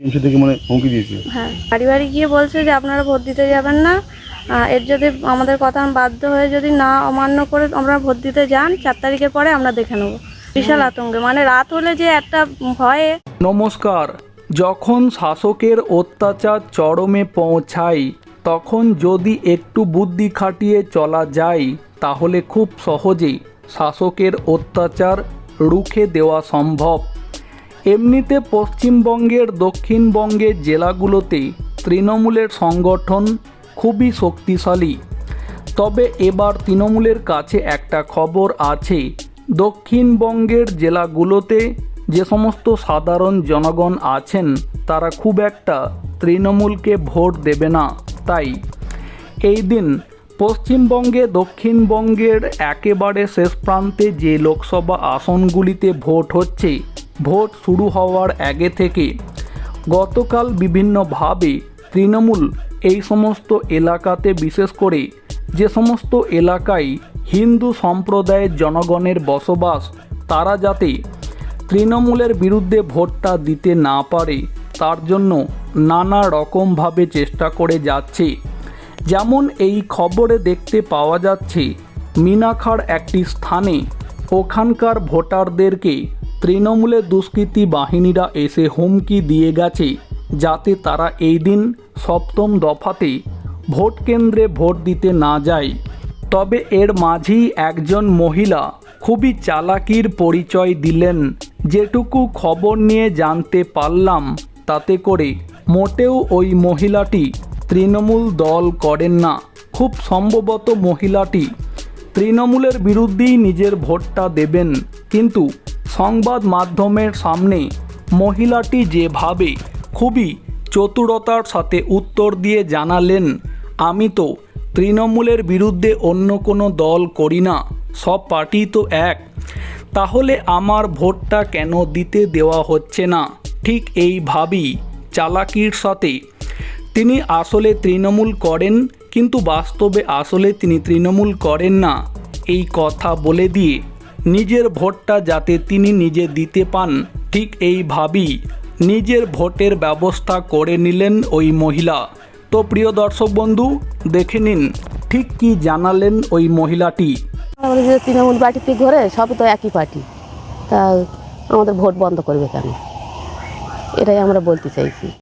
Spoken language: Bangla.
টিএমসি থেকে মানে হুমকি দিয়েছে। হ্যাঁ বাড়ি বাড়ি গিয়ে বলছে যে আপনারা ভোট দিতে যাবেন না। আহ, এর যদি আমাদের কথা বাধ্য হয়ে যদি না অমান্য করে আমরা ভোট দিতে যান চার তারিখের পরে আমরা দেখে নেব। বিশাল আতঙ্কে মানে রাত হলে যে একটা ভয়ে। নমস্কার যখন শাসকের অত্যাচার চরমে পৌঁছায় তখন যদি একটু বুদ্ধি খাটিয়ে চলা যায় তাহলে খুব সহজেই শাসকের অত্যাচার রুখে দেওয়া সম্ভব। এমনিতে পশ্চিমবঙ্গের দক্ষিণবঙ্গের জেলাগুলোতে তৃণমূলের সংগঠন খুবই শক্তিশালী। তবে এবার তৃণমূলের কাছে একটা খবর আছে, দক্ষিণবঙ্গের জেলাগুলোতে যে সমস্ত সাধারণ জনগণ আছেন, তারা খুব একটা তৃণমূলকে ভোট দেবে না। তাই এই দিন পশ্চিমবঙ্গে দক্ষিণবঙ্গের একেবারে শেষ প্রান্তে যে লোকসভা আসনগুলিতে ভোট হচ্ছে ভোট শুরু হওয়ার আগে থেকে গতকাল বিভিন্নভাবে তৃণমূল এই সমস্ত এলাকাতে, বিশেষ করে যে সমস্ত এলাকায় হিন্দু সম্প্রদায়ের জনগণের বসবাস, তারা যাতে তৃণমূলের বিরুদ্ধে ভোটটা দিতে না পারে, তার জন্য নানা রকমভাবে চেষ্টা করে যাচ্ছে। যেমন এই খবরে দেখতে পাওয়া যাচ্ছে, মিনাখার একটি স্থানে ওখানকার ভোটারদেরকে তৃণমূলের দুষ্কৃতী বাহিনীরা এসে হুমকি দিয়ে গেছে, যাতে তারা এই দিন সপ্তম দফাতে ভোট কেন্দ্রে ভোট দিতে না যায়। তবে এর মাঝেই একজন মহিলা খুবই চালাকির পরিচয় দিলেন। যেটুকু খবর নিয়ে জানতে পারলাম, তাতে করে মোটেও ওই মহিলাটি তৃণমূল দল করেন না। খুব সম্ভবত মহিলাটি তৃণমূলের বিরুদ্ধেই নিজের ভোটটা দেবেন। কিন্তু সংবাদ মাধ্যমের সামনে মহিলাটি যেভাবে খুবই চতুরতার সাথে উত্তর দিয়ে জানালেন, আমি তো তৃণমূলের বিরুদ্ধে অন্য কোনো দল করি না, সব পার্টি তো এক। তাহলে আমার ভোটটা কেন দিতে দেওয়া হচ্ছে না? ঠিক এইভাবেই চালাকির সাথে তিনি আসলে তৃণমূল করেন, কিন্তু বাস্তবে আসলে তিনি তৃণমূল করেন না। এই কথা বলে দিয়ে নিজের ভোটটা যাতে তিনি নিজে দিতে পান, ঠিক এইভাবেই নিজের ভোটের ব্যবস্থা করে নিলেন ওই মহিলা। তো প্রিয় দর্শক বন্ধু, দেখে নিন, ঠিক কি জানালেন ওই মহিলাটি? আমাদের তৃণমূল পার্টিতে ঘরে সব তো একই পার্টি। তা আমাদের ভোট বন্ধ করবে কেন? এটাই আমরা বলতে চাইছি।